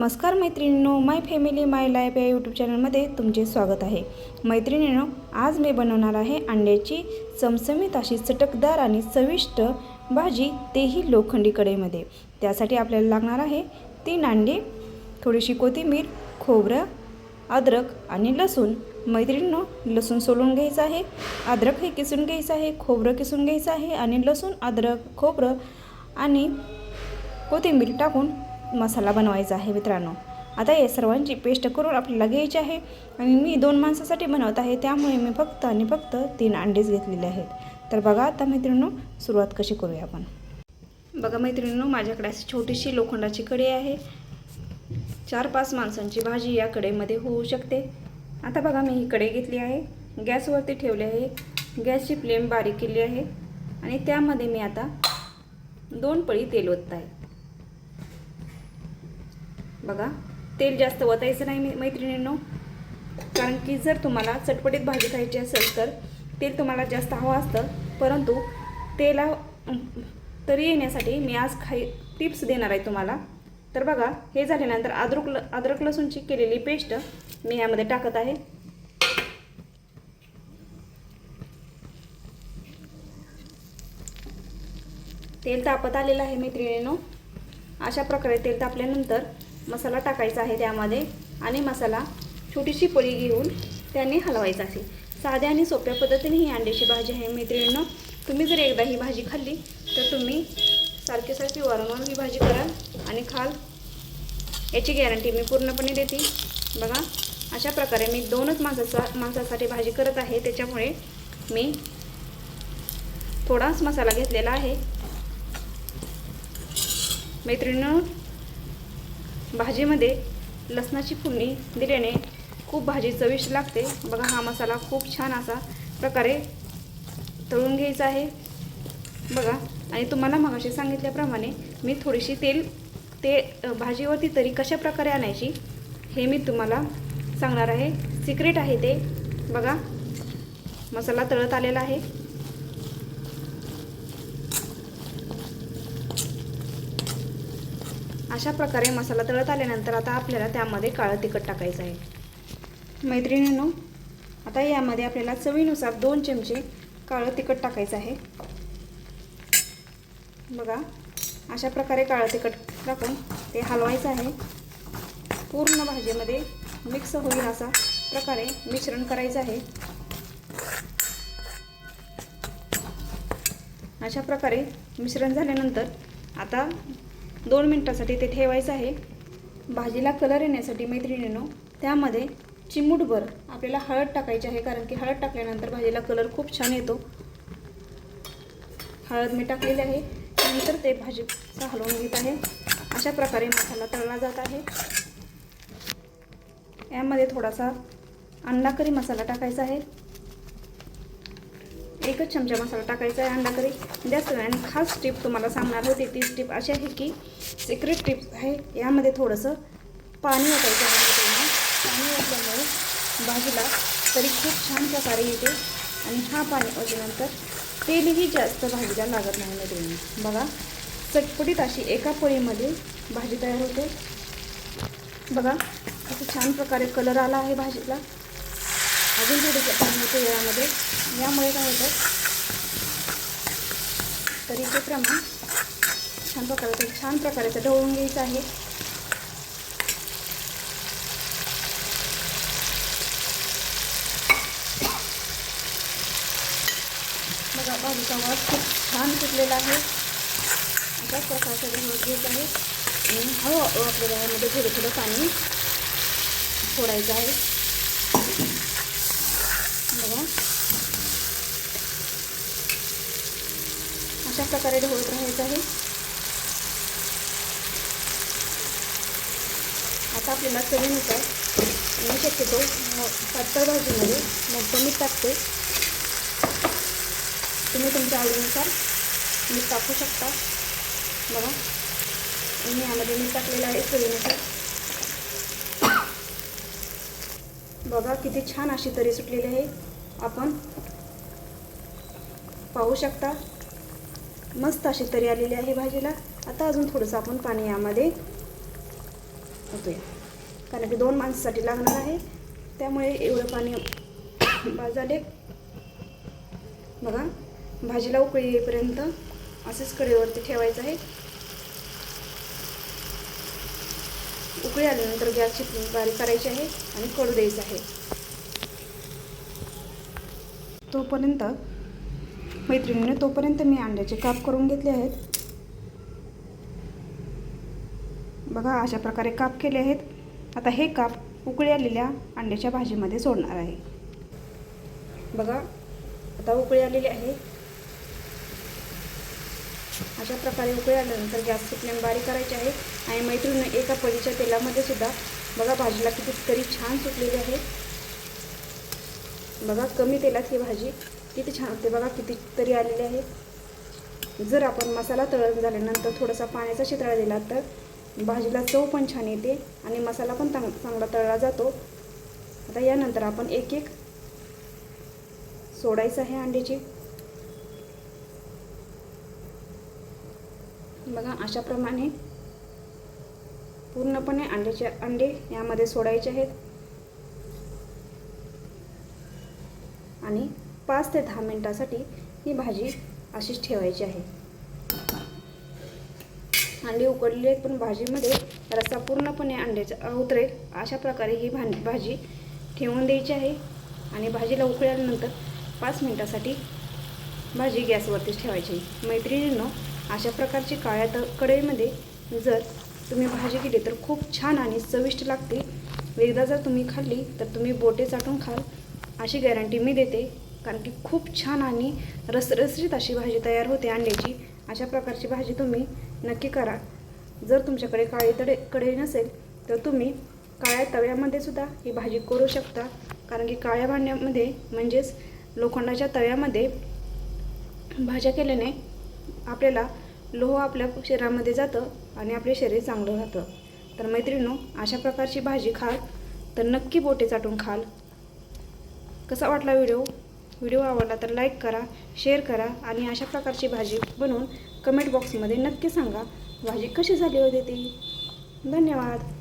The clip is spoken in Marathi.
नमस्कार मैत्रिणींनो माय फॅमिली माय लाईफ या यूट्यूब चॅनलमध्ये तुमचे स्वागत आहे. मैत्रिणींनो आज मी बनवणार आहे अंड्याची चमचमीत अशी चटकदार आणि चविष्ट भाजी तेही लोखंडी कढईमध्ये. त्यासाठी आपल्याला लागणार आहे तीन अंडे थोडीशी कोथिंबीर खोबरं अद्रक आणि लसूण. मैत्रिणींनो लसूण सोलून घ्यायचं आहे अद्रक हे किसून घ्यायचं आहे खोबरं किसून घ्यायचं आहे आणि लसूण अद्रक खोबरं आणि कोथिंबीर टाकून मसाला बनवायचा आहे मित्रांनो. आता या सर्वांची पेस्ट करून आपल्याला घ्यायची आहे आणि मी दोन माणसासाठी बनवत आहे त्यामुळे मी फक्त आणि फक्त तीन अंडेच घेतलेले आहेत. तर बघा आता मैत्रिणींनो सुरुवात कशी करूया आपण. बघा मैत्रिणींनो माझ्याकडे अशी छोटीशी लोखंडाची कढई आहे. चार पाच माणसांची भाजी या कढईमध्ये होऊ शकते. आता बघा मी ही कढई घेतली आहे. गॅसवरती ठेवली आहे. गॅसची फ्लेम बारीक केली आहे. आणि त्यामध्ये मी आता दोन पळी तेल ओतत आहे बघा तेल जास्त ओतायचं नाही मैत्रिणींनो. कारण की जर तुम्हाला चटपटीत भाजी खायची असेल तर तेल तुम्हाला जास्त हवं असतं. परंतु तेला तरी येण्यासाठी मी आज खाई टिप्स देणार आहे तुम्हाला. तर बघा हे झाल्यानंतर अद्रक ल अद्रक लसूणची केलेली पेस्ट मी यामध्ये टाकत आहे. तेल तापत आलेलं आहे मैत्रिणीनो. अशा प्रकारे तेल तापल्यानंतर मसाला टाकायचा आहे त्यामध्ये आणि मसाला छोटीशी पळी घेऊन त्याने हलवायचा आहे. साध्या आणि सोप्या पद्धतीने ही अंड्याची भाजी आहे. मैत्रिणींनो तुम्ही जर एकदा ही भाजी खाल्ली तर तुम्ही सारखी सारखी वारंवार ही भाजी कराल आणि खाल. याची गॅरंटी मी पूर्णपणे देते. बघा अशा प्रकारे मी दोनच माणसाचा माणसासाठी भाजी करत आहे. त्याच्यामुळे मी थोडाच मसाला घेतलेला आहे. मैत्रिणींनो भाजीमध्ये लसणाची फोडणी दिल्याने खूप भाजी चविष्ट लागते. बघा हा मसाला खूप छान असा प्रकारे तळून घ्यायचा आहे. बघा आणि तुम्हाला मगाशी सांगितल्याप्रमाणे मी थोडीशी तेल ते भाजीवरती तरी कशा प्रकारे आणायची हे मी तुम्हाला सांगणार आहे. सिक्रेट आहे ते. बघा मसाला तळत आलेला आहे. अशा प्रकारे मसाला तळत आल्यानंतर आता आपल्याला त्यामध्ये काळं तिखट टाकायचं आहे. मैत्रिणींनो आता यामध्ये आपल्याला चवीनुसार दोन चमचे काळं तिखट टाकायचं आहे. बघा अशा प्रकारे काळं तिखट टाकून ते हलवायचं आहे. पूर्ण भाजीमध्ये मिक्स होईल असा प्रकारे मिश्रण करायचं आहे. अशा प्रकारे मिश्रण झाल्यानंतर आता दोन मिनटासाठी ते ठेवायचं आहे. भाजीला कलर येण्यासाठी मैत्रिणीनो त्यामध्ये चिमूटभर आपल्याला हळद टाकायची आहे कारण की हळद टाकल्यानंतर भाजीला कलर खूप छान येतो. हळद मी टाकलेली आहे. नंतर ते भाजीचा हलवून घेत आहे. अशा प्रकारे मसाला तळला जात आहे. यामध्ये थोडासा अंडा करी मसाला टाकायचा आहे. एकच चमचा मसाला टाकायचा आहे अंडा करी. जास्त आणि खास टिप तुम्हाला सांगणार होती ती टिप अशी आहे की सिक्रेट टिप्स आहे. यामध्ये थोडंसं पाणी ओतायचं आहे पाणी ओतल्यामुळे भाजीला तरी खूप छान प्रकारे येते. आणि हा पाणी ओतल्यानंतर तेलही जास्त भाजीला लागत नाही मित्रांनो बघा चटपटीत अशी एका पोळीमध्ये भाजी तयार होते. बघा असं छान प्रकारे कलर आला आहे भाजीला. अजून थोडी पाणी होते वेळामध्ये. यामुळे काय होतं तरीचे प्रमाण छान प्रकारे छान प्रकारे ते ढवळून घ्यायचं आहे. बघा बाजूचा वास खूप छान सुटलेला आहे. अशाच प्रकारचं ढवळून घ्यायचं आहे. आणि हळूहळू आपल्याला यामध्ये थोडं थोडं पाणी सोडायचं आहे. बघा अशा प्रकारे ढवळत राहायचं आहे. आता आपल्याला चवीनुसार मी शक्यतो पातळ भाजीमध्ये मोठं मीठ टाकते. तुम्ही तुमच्या आवडीनुसार मीठ टाकू शकता. बघा. मी यामध्ये मीठ टाकलेलं आहे चवीनुसार. बघा किती छान अशी तरी सुटलेली आहे. आपण पाहू शकता. मस्त अशी तरी आलेली आहे भाजीला. आता अजून थोडंसं आपण पाणी यामध्ये होतोय कारण की दोन माणसासाठी लागणार आहे. त्यामुळे एवढं पाणी भाजाले बघा भाजीला उकळी येईपर्यंत असेच कढईवरती ठेवायचं आहे. उकळी आल्यानंतर गॅसची बारीक करायची आहे आणि कडू द्यायचं आहे. तोपर्यंत मैत्रिणीने तोपर्यंत मी अंड्याचे काप करून घेतले आहेत. बघा अशा प्रकारे काप केले आहेत. आता हे काप उकळी आलेल्या अंड्याच्या भाजीमध्ये सोडणार आहे. बघा आता उकळी आलेली आहे. अशा प्रकारे उकळी आल्यानंतर गॅसची फ्लेम बारीक करायची आहे. आणि मैत्रिणी एका पळीच्या तेलामध्ये सुद्धा बघा भाजीला कितीतरी छान सुटलेली आहे. बघा कमी तेलात ही भाजी किती छान होते. बघा किती तरी आलेली आहे. जर आपण मसाला तळण झाल्यानंतर थोडासा पाण्याचा शितळा दिला तर भाजीला चव पण छान येते आणि मसाला पण चांग चांगला तळला जातो. आता यानंतर आपण एक एक सोडायचं आहे अंड्याची. बघा अशाप्रमाणे पूर्णपणे अंड्याचे अंडे यामध्ये सोडायचे आहेत. आणि पाच ते दहा मिनटासाठी ही भाजी अशीच ठेवायची आहे. अंडी उकडलेले पण भाजीमध्ये रस्सा पूर्णपणे अंड्याचा उतरेल. अशा प्रकारे ही भां भाजी ठेवून द्यायची आहे. आणि भाजीला उकळल्यानंतर पाच मिनटासाठी भाजी गॅसवरतीच ठेवायची. आहे मैत्रिणींनो अशा प्रकारची काळ्या त कढईमध्ये जर तुम्ही भाजी केली तर खूप छान आणि चविष्ट लागते. एकदा जर तुम्ही खाल्ली तर तुम्ही बोटे चाटून खाल. अशी गॅरंटी मी देते. कारण की खूप छान आणि रसरसरीत अशी भाजी तयार होते अंड्याची. अशा प्रकारची भाजी तुम्ही नक्की करा. जर तुमच्याकडे काळी तडे कढई नसेल तर तुम्ही काळ्या तव्यामध्ये सुद्धा ही भाजी करू शकता. कारण की काळ्या भांड्यामध्ये म्हणजेच लोखंडाच्या तव्यामध्ये भाज्या केल्याने आपल्याला लोह आपल्या शरीरामध्ये जातं आणि आपले शरीर चांगलं राहतं. तर मैत्रिणीनो अशा प्रकारची भाजी खाल तर नक्की बोटे चाटून खाल. कसा वाटला व्हिडिओ? व्हिडिओ आवडला तर लाईक करा शेअर करा आणि अशा प्रकारची भाजी बनवून कमेंट बॉक्समध्ये नक्की सांगा. भाजी कशी झाली होती ती? धन्यवाद.